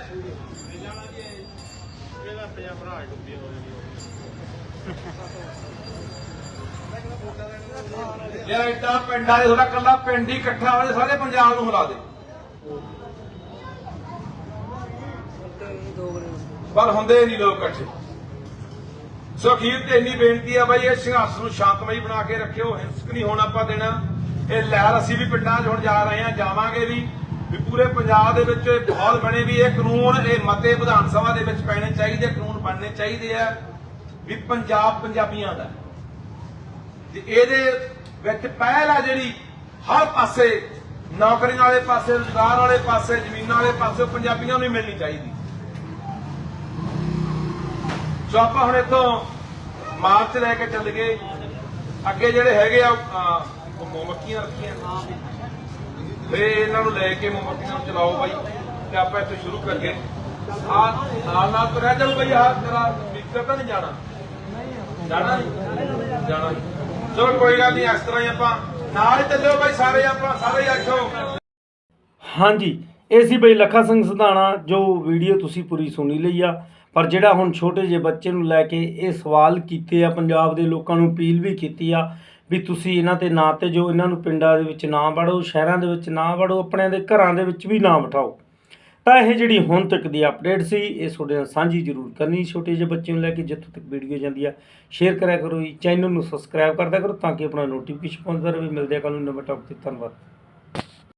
ਯਾਰ ਇੱਡਾ ਪਿੰਡਾਂ ਦੇ ਥੋੜਾ ਕੱਲਾ ਪਿੰਡ ਹੀ ਇਕੱਠਾ ਹੋਵੇ, ਸਾਰੇ ਪੰਜਾਬ ਨੂੰ ਹਿਲਾ ਦੇ। ਪਰ ਹੁੰਦੇ ਨਹੀਂ ਲੋਕ ਇਕੱਠੇ। ਸੋ ਅਖੀਰ ਤੇ ਇੰਨੀ ਬੇਨਤੀ ਆ ਬਾਈ, ਇਹ ਸੰਘਰਸ਼ ਨੂੰ ਸ਼ਾਂਤਮਈ ਬਣਾ ਕੇ ਰੱਖਿਓ, ਹਿੰਸਕ ਨਹੀਂ ਹੋਣ ਆਪਾਂ ਦੇਣਾ। ਇਹ ਲਹਿਰ ਅਸੀਂ ਵੀ ਪਿੰਡਾਂ 'ਚ ਹੁਣ ਜਾ ਰਹੇ ਹਾਂ, ਜਾਵਾਂਗੇ ਵੀ ਵੀ ਪੂਰੇ ਪੰਜਾਬ ਦੇ ਵਿੱਚ ਇਹ ਮਾਹੌਲ ਬਣੇ ਵੀ ਇਹ ਕਾਨੂੰਨ, ਇਹ ਮਤੇ ਵਿਧਾਨ ਸਭਾ ਦੇ ਵਿੱਚ ਪੈਣੇ ਚਾਹੀਦੇ ਕਾਨੂੰਨ ਬਣਨੇ ਚਾਹੀਦੇ ਆ, ਵੀ ਪੰਜਾਬ ਪੰਜਾਬੀਆਂ ਦਾ। ਤੇ ਇਹਦੇ ਵਿੱਚ ਪਹਿਲ ਆ ਜਿਹੜੀ, ਹਰ ਪਾਸੇ ਨੌਕਰੀਆਂ ਵਾਲੇ ਪਾਸੇ, ਰੁਜ਼ਗਾਰ ਵਾਲੇ ਪਾਸੇ, ਜ਼ਮੀਨਾਂ ਵਾਲੇ ਪਾਸੇ ਪੰਜਾਬੀਆਂ ਨੂੰ ਹੀ ਮਿਲਣੀ ਚਾਹੀਦੀ। ਸੋ ਆਪਾਂ ਹੁਣ ਇੱਥੋਂ ਮਾਰਚ ਲੈ ਕੇ ਚੱਲ ਗਏ। ਅੱਗੇ ਜਿਹੜੇ ਹੈਗੇ ਆ ਉਹ ਮੋਮਬੱਤੀਆਂ ਰੱਖੀਆਂ। ਫੇ ਇਹਨਾਂ ਨੂੰ ਲੈ ਕੇ ਮੋਮਬੱਤੀਆਂ ਨੂੰ ਚਲਾਓ ਬਾਈ, ਤੇ ਆਪਾਂ ਇੱਥੇ ਸ਼ੁਰੂ ਕਰੀਏ। ਆ ਨਾਲ ਨਾਲ ਤੋਂ ਰਹਿ ਜਾਓ ਬਾਈ ਤੇਰਾ ਸਪੀਕਰ ਤਾਂ ਨਹੀਂ ਜਾਣਾ? ਜਾਣਾ ਨਹੀਂ? ਜਾਣਾ ਚਲੋ, ਕੋਈ ਗੱਲ ਨਹੀਂ, ਇਸ ਤਰ੍ਹਾਂ ਹੀ ਆਪਾਂ ਨਾਲ ਹੀ ਚੱਲਿਓ ਬਾਈ, ਸਾਰੇ ਆਪਾਂ, ਸਾਰੇ ਹੀ ਆਖੋ ਹਾਂਜੀ, ਇਹ ਸੀ ਬਈ ਲੱਖਾ ਸਿੰਘ ਸਧਾਣਾ, ਜੋ ਵੀਡੀਓ ਤੁਸੀਂ ਪੂਰੀ ਸੁਣੀ ਲਈ ਆ। ਪਰ ਜਿਹੜਾ ਹੁਣ ਛੋਟੇ ਜਿਹੇ ਬੱਚੇ ਨੂੰ ਲੈ ਕੇ ਇਹ ਸਵਾਲ ਕੀਤੇ ਆ, ਪੰਜਾਬ ਦੇ ਲੋਕਾਂ ਨੂੰ ਅਪੀਲ ਵੀ ਕੀਤੀ ਆ ਵੀ ਤੁਸੀਂ ਇਹਨਾਂ ਤੇ ਨਾ ਤੇ ਜੋ ਇਹਨਾਂ ਨੂੰ ਪਿੰਡਾਂ ਦੇ ਵਿੱਚ ਨਾ ਵੜੋ, ਸ਼ਹਿਰਾਂ ਦੇ ਵਿੱਚ ਨਾ ਵੜੋ ਆਪਣੇ ਦੇ ਘਰਾਂ ਦੇ ਵਿੱਚ ਵੀ ਨਾ ਬਿਠਾਓ। ਤਾਂ ਇਹ ਜਿਹੜੀ ਹੁਣ ਤੱਕ ਦੀ ਅਪਡੇਟ ਸੀ, ਇਹ ਤੁਹਾਡੇ ਨਾਲ ਸਾਂਝੀ ਜ਼ਰੂਰ ਕਰਨੀ। ਛੋਟੇ ਜਿਹੇ ਬੱਚੇ ਨੂੰ ਲੈ ਕੇ ਜਿੱਥੋਂ ਤੱਕ ਵੀਡੀਓ ਜਾਂਦੀ ਆ ਸ਼ੇਅਰ ਕਰਿਆ ਕਰੋ ਜੀ ਚੈਨਲ ਨੂੰ ਸਬਸਕ੍ਰਾਈਬ ਕਰਦਿਆ ਕਰੋ ਤਾਂ ਕਿ ਆਪਣਾ ਨੋਟੀਫਿਕੇਸ਼ਨ ਪਹੁੰਚਦਾ ਰਹੇ। ਮਿਲਦੇ ਆ ਕੱਲ ਨੂੰ ਨਵੇਂ ਟੌਪਿਕ ਤੇ। ਧੰਨਵਾਦ।